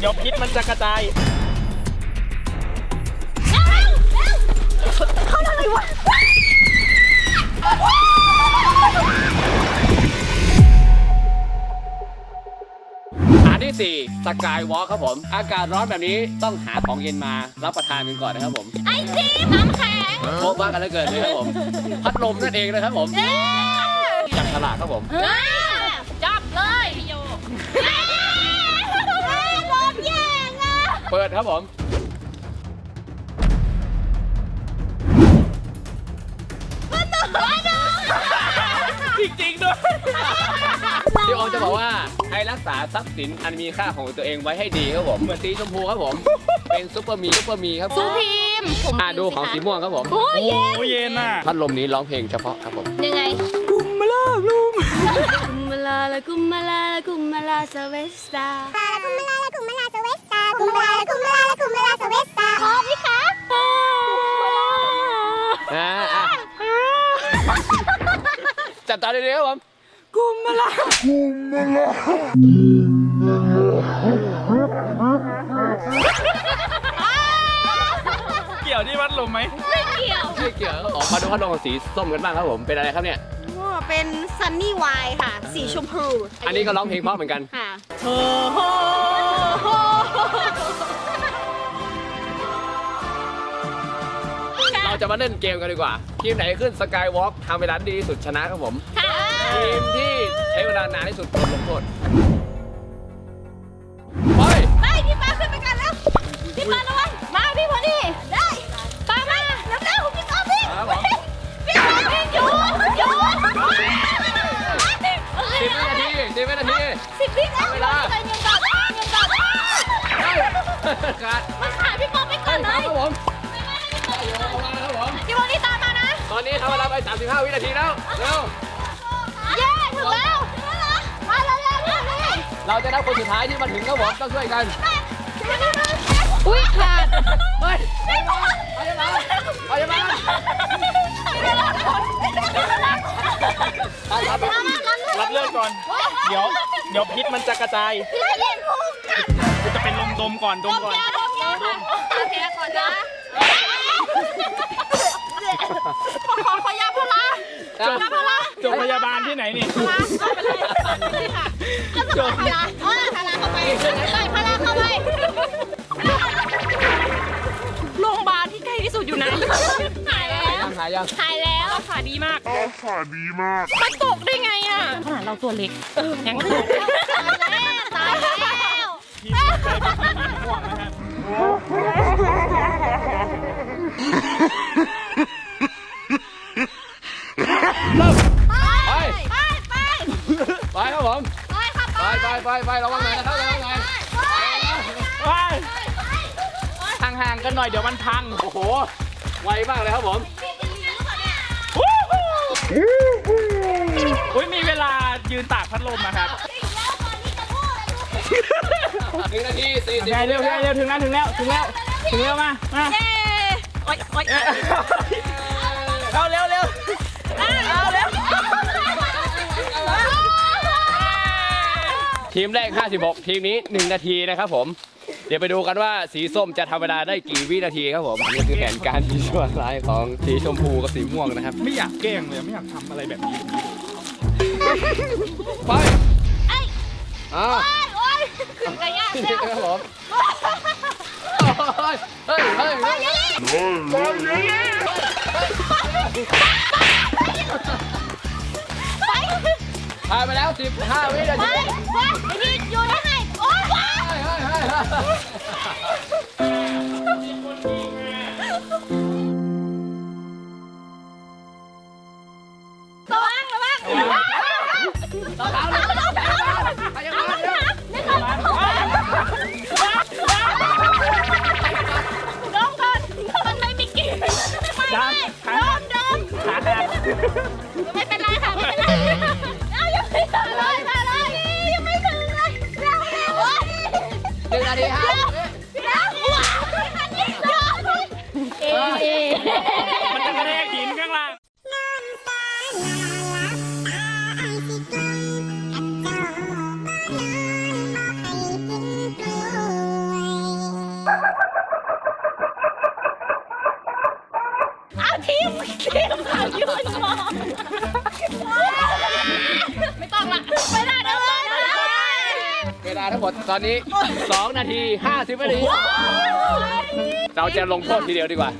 เดี๋ยวพิษมันจะกระจายอันที่ 4 สกายวอล์ครับผม อากาศร้อนแบบนี้ต้องหาของเย็นมารับประทานกันก่อนนะครับผมไอติมน้ำแข็งโบ๊ะบ้ากันเหลือเกินเลยครับผม พัดลมนั่นเองนะครับผมจับฉลากครับผมจับเลยพี่โย เปิดครับผม จริงๆด้วยพี่โอมจะบอกว่าให้รักษาทรัพย์สินอันมีค่าของตัวเองไว้ให้ดีครับผมเหมือนสีชมพูครับผม เป็นซุปเปอร์มีซุปเปอร์มีครับผซูมพิมผมอ่าดูของสีม่วงครับผมโอ้ยโอ้เย็นโหเย็นอะพัดลมนี้ร้องเพลงเฉพาะครับผมยังไง กุมมาลาลุมกุมมาลาละกุมมาลาละกุมมาลาสเวสตา Kumbala, kumbala, sawesta. Kumbala, kumbala, kumbala, sawesta. พร้อมไหมคะอ่าอะจับตาดีๆครับผมกุมมาลาเกี่ยวที่วัดลมไหมไม่เกี่ยวไม่เกี่ยวออกมาดูพัดลมสีส้มกันบ้างครับผมเป็นอะไรครับเนี่ย ก็เป็นซันนี่ไวน์ค่ะ สีชมพู อันนี้ก็ร้องเพลงเพราะเหมือนกันค่ะ เราจะมาเล่นเกมกันดีกว่า ทีมไหนขึ้นสกายวอล์กทำเวลาดีที่สุดชนะครับผมค่ะทีมที่ใช้เวลานานที่สุดโดนลงโทษไปไปพี่ปาขึ้นไปกันแล้วพี่ปาระวังมาพี่พอดีได้ปามาเร็วเร็วพี่ปาพี่ครับผมพี่ปาพี่หยุดหยุดสิบวินาทีสิบวินาทีสิบวินาทีเวลา ขาดมันขายพี่ปอไปก่ไปอนเลครับยผมเอามาครับผมพี่พอดีตามมานะ ตอนนี้ทำเวลาไป 35 วินาทีแล้วเร็วเย้ ถึงแล้วมาแล้วเร็วเร็วเร็วเราจะนับคนสุดท้ายที่มาถึงครับผมต้องช่วยกันอุ้ยขาดเฮ้ยไปยังไงไปยังไงไปยังไงไปครับรับเลือดก่อน เดี๋ยว เดี๋ยวพิษมันจะกระจาย พี่เล่นพุงจะเป็นลม ดมก่อนดมก่อน โอเคก่อนนะขอขอยาพาราจบพาราจบพยาบาลที่ไหนนี่เอาไปเลยนี่ค่ะจบพาราเออพาราเข้าไปใส่พาราเข้าไปโรงพยาบาลที่ใกล้ที่สุดอยู่ไหนหายแล้ว หายยังหายแล้วขาดีมากขาดีมากมันตกได้ไงอะขนาดเราตัวเล็กยังตก นหน่อยเดี๋ยวมันพัง โอ้โห ไวมากเลยครับผมอุ้ยมีเวลายืนตากพัดลมนะครับหนึ่งนาทีสี่สิบได้เร็วเร็วถึงแล้วถึงแล้วถึงแล้วถึงแล้วมามาเย้โอ๊ยโอ๊ยเอ๊ะเอาเร็วเร็วเอาเร็วทีมแรก 56 ทีมนี้ 1 นาทีนะครับผม เดี๋ยวไปดูกันว่าสีส้มจะทำเวลาได้กี่วินาทีครับผมนี่คือแผนการที่ชั่วร้ายของสีชมพูกับสีม่วงนะครับ ไม่อยากแกล้งเลยไม่อยากทำอะไรแบบนี้ ไปอ้าวโอ๊ยไก่ย่างนี่ครับผมเฮ้ยเฮ้ยเฮ้ยเฮ้ยผ่านไปแล้ว15วินาไปที ไปพี่อยู่ได้ไงโ Ha ha ha! นาทีห้าเร็วว้าวเอ ทั้งหมดตอนนี้ 2 นาที 50นาทีเราจะลงโทษทีเดียวดีกว่า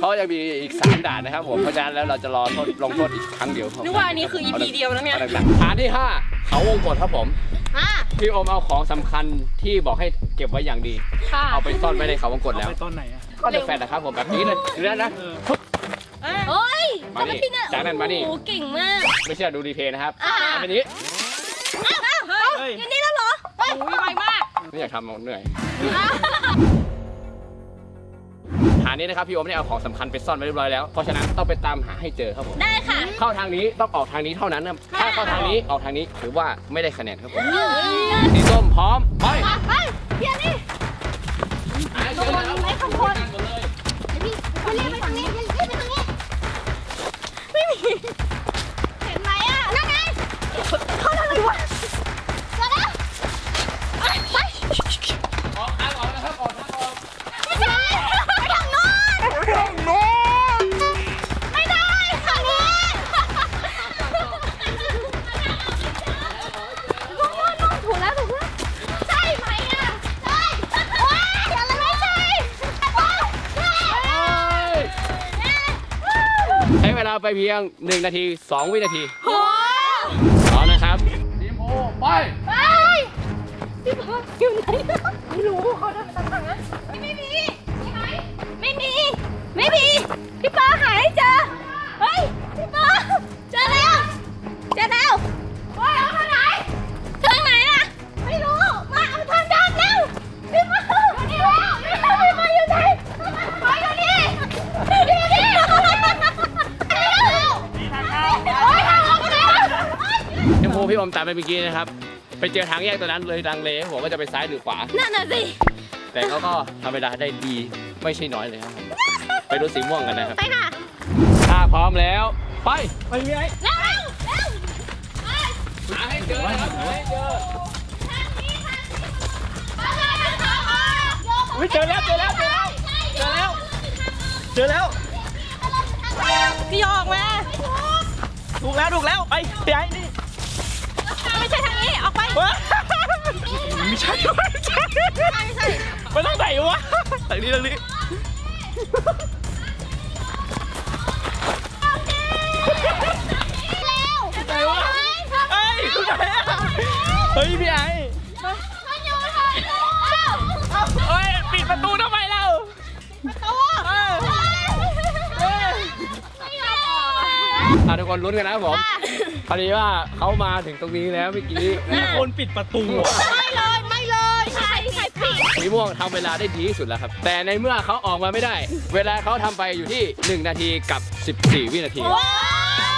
เพราะยังมีอีก3ด่านนะครับผมเพราะฉะนั้นแล้วเราจะรอโทษลงโทษอีกครั้งเดียวนึกว่าอันนี้คือ EP เดียวนะเนี่ยอาหนักๆฐานที่ 5 เขาวงกดครับผมอะพี่โอมเอาของสำคัญที่บอกให้เก็บไว้อย่างดีค่ะเอาไปซ่อนไว้ในเขาวงกดแล้วไปต้นไหนอะก็จะแฟนนะครับผมแบบนี้เลยดูนั่นนะโอ้ยมานี่จากนั้นมานี่โอ้เก่งมาก ไม่เชื่อดูรีเพลย์นะครับอ่าอันนี้เฮ้ย อย่างนี้แล้วเหรอโอ้ยไวมากไม่อยากทำมันเหนื่อยฐานนี้นะครับพี่โอมได้เอาของสำคัญไปซ่อนไว้เรียบร้อยแล้ว เพราะฉะนั้นต้องไปตามหาให้เจอครับผมได้ค่ะ เข้าทางนี้ต้องออกทางนี้เท่านั้นนะถ้าเข้าทางนี้ออกทางนี้ถือว่าไม่ได้คะแนนครับผมสีส้มพร้อมไป ไปเพียนี่เชิญนะครับ ไม่ข้างบ ลาไปเพียง 1 นาที 2 วินาทีโอ้พร้อมนะครับทีมโอไป ไปพี่พออยู่ไหนไม่รู้เขาเดินไปทางนั้นไม่มีมีไหมไม่มี ไม่มี พี่ปอหาใไปเมื่อกี้นะครับ ไปเจอทางแยกตัวนั้นเลยดังเลผมว่าจะไปซ้ายหรือขวา นั่นน่ะสิแต่เขาก็ทำเวลาได้ดีไม่ใช่น้อยเลยครับผมไปดูสีม่วงกันนะครับไปค่ะถ้าพร้อมแล้ว ไปไปพี่ไอ้เร็วเร็วเร็วหาให้เจอนะครับหาให้เจออุ๊ยเจอแล้วเจอแล้วเจอแล้วเจอแล้วเจอแล้วพี่ออกมาถูกแล้วถูกแล้วไปพี่ไอ้นี่ ไปว้าไม่ใช่ไม่ใช่ไม่ใช่ไปทางไหนวะทางนี้ทางนี้ไหนวะเฮ้ยอยู่ไหนอะเฮ้ยพี่ไอ้เฮ้ยปิดประตูทำไมเราเออเอออะทุกคนลุ้นกันนะครับผม พอดีว่าเขามาถึงตรงนี้แล้วเมื่อกี้มีคนปิดประตูอะ ไม่เลยไม่เลยใครใครผิดสีม่วงทำเวลาได้ดีที่สุดแล้วครับ แต่ในเมื่อเขาออกมาไม่ได้ เวลาเขาทำไปอยู่ที่ 1 นาทีกับ 14 วินาที ว้า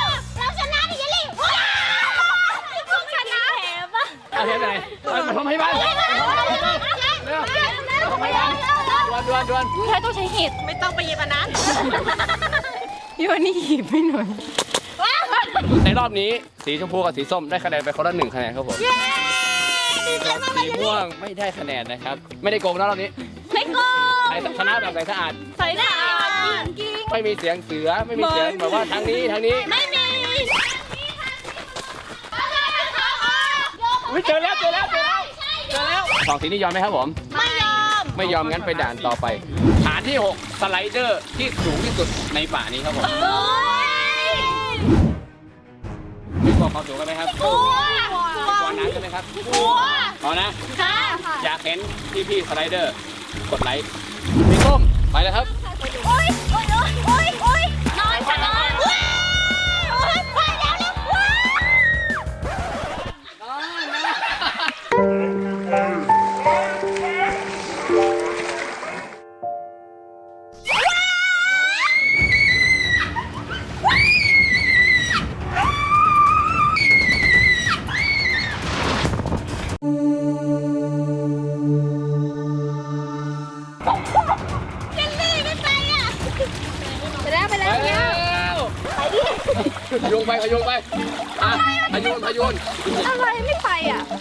วเราชนะดิเยลลี่ว้าวพวกชนะแหบอะเอาเห็นไหนเอามาทำให้บ้านเร็วดวนดวนดวนใครต้องใช้เห็ดไม่ต้องไปเย็บอันนั้นพี่วันนี้หยิบไม่หน่อย ในรอบนี้สีชมพูกับสีส้มได้คะแนนไปคนละหนึ่งคะแนนครับผมสีม่วงไม่ได้คะแนนนะครับ ไม่ได้โกงนะรอบนี้ไม่โกงใครชนะแบบไหนสะอาดใส่ได้จริงไม่มีเสียงเสือไม่มีเสียงแบบว่าทางนี้ทางนี้ไม่มีอุ๊ยเจอแล้วเจอแล้วเจอแล้วเจอแล้วสองสีนี้ยอมไหมครับผม ไม่ยอม ไม่ยอมงั้นไปด่านต่อไป ฐานที่ 6 สไลเดอร์ที่สูงที่สุดในป่านี้ครับผมโอ้ย บอกลัวความสูงกันไหมครับกลัวกลัวน้ำกันไหมครับกลัวเอานะค่ะอยากเห็นพี่พี่สไลเดอร์ กดไลค์สีส้มไปเลยครับ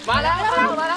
มาแล้วมาแล้ว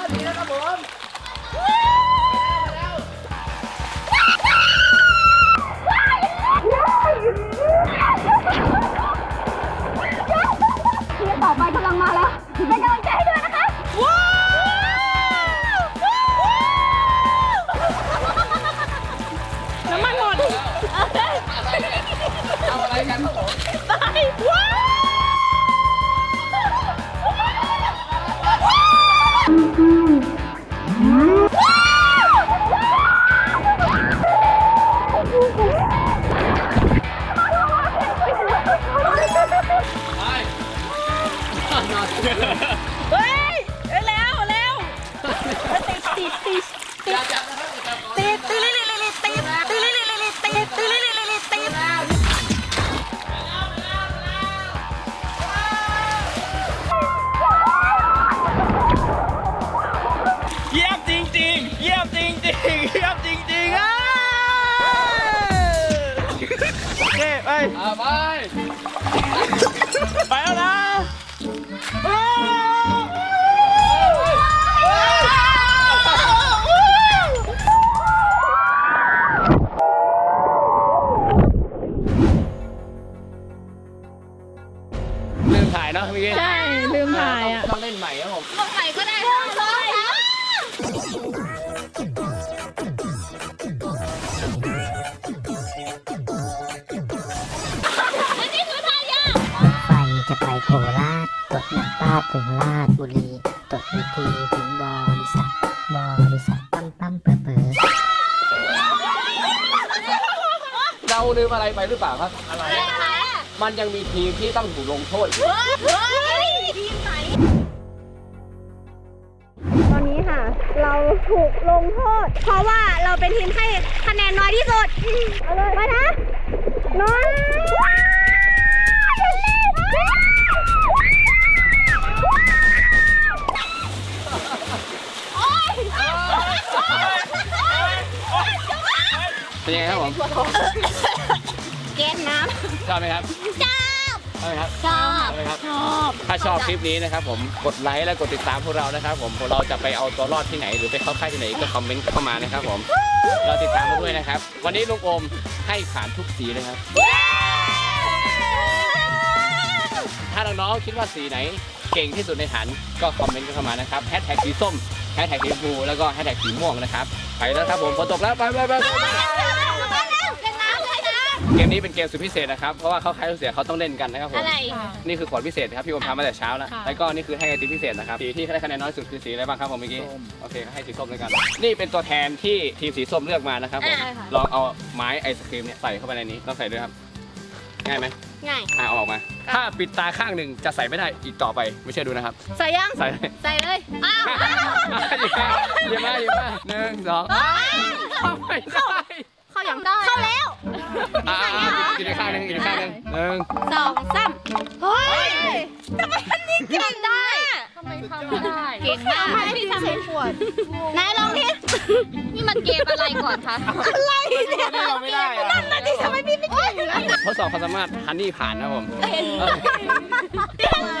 ไป ไปแล้วนะ บุรีตรวจวิธีถึงบริษัท บริษัทตั้มตั้มเปิดเปิดเราลืมอะไรไปหรือเปล่าครับ อะไรอะไรอะมันยังมีทีมที่ต้องถูกลงโทษอีกเฮ้ยเฮ้ยทีมไหนตอนนี้ค่ะ เราถูกลงโทษ เพราะว่าเราเป็นทีมให้คะแนนน้อยที่สุด เอาเลย ไปนะ น้อย เป็นยังไงครับผมเกณฑ์น้ชอบไหมครับำจ้าชอบไหมครับชอบชอบไหมครับถ้าชอบคลิปนี้นะครับผมกดไลค์และกดติดตามพวกเรานะครับ ผมพวกเราจะไปเอาตัวรอดที่ไหน หรือไปเข้าค่ายที่ไหนก็คอมเมนต์เข้ามานะครับผมเราติดตามมาด้วยนะครับ วันนี้ลุงโอมให้ผ่านทุกสีเลยครับ ถ้าน้องๆคิดว่าสีไหนเก่งที่สุดในฐานก็คอมเมนต์กันเข้ามานะครับแฮชแท็กสีส้มแฮชแท็กสีชมพูแล้วก็แฮชแท็กสีม่วงนะครับ ไปแล้วครับผมฝนตกแล้วไปไปไป เกมนี้เป็นเกมสุดพิเศษนะครับ เพราะว่าเขาคล้ายลูกเสือเขาต้องเล่นกันนะครับผม อะไร นี่คือขวดพิเศษนะครับพี่โอมทำมาแต่เช้าแล้วแล้วก็นี่คือให้ไอติมพิเศษนะครับ สีที่ได้คะแนนน้อยสุดคือสีอะไรบ้างครับผมเมื่อกี้ โอเคให้สีส้มเลยกัน นี่เป็นตัวแทนที่ทีมสีส้มเลือกมานะครับผมอ่าค่ะ ลองเอาไม้ไอศครีมเนี่ยใส่เข้าไปในนี้ต้องใส่ด้วยครับ ง่ายไหมง่ายอ่าเอาออกมา ถ้าปิดตาข้างหนึ่งจะใส่ไม่ได้อีกต่อไป ไม่เชื่อดูนะครับ ใส่ยัง ใส่เลยใส่เลย อ้าวหยิบมาหยิบมาหยิบมาหนึ่งสองเข้าไม่ได้เข้าอย่างได้เข้าแล้วอ่าอีกอีกข้างหนึ่งอีกข้างหนึ่งหนึ่งสองสามเฮ้ยทำไมมันนี่เก่งได้ทำไมทำไม่ได้เก่งมากให้พี่ทำเป็นขวดนายลองดินี่มันเกมอะไรก่อนคะอะไรเนี่ยเราไม่ได้อะนั่นน่ะดิทำไมพี่ไม่เก่งอยู่แล้วทดสอบความสามารถฮันนี่ผ่านนะครับผมเห็นเห็นไหม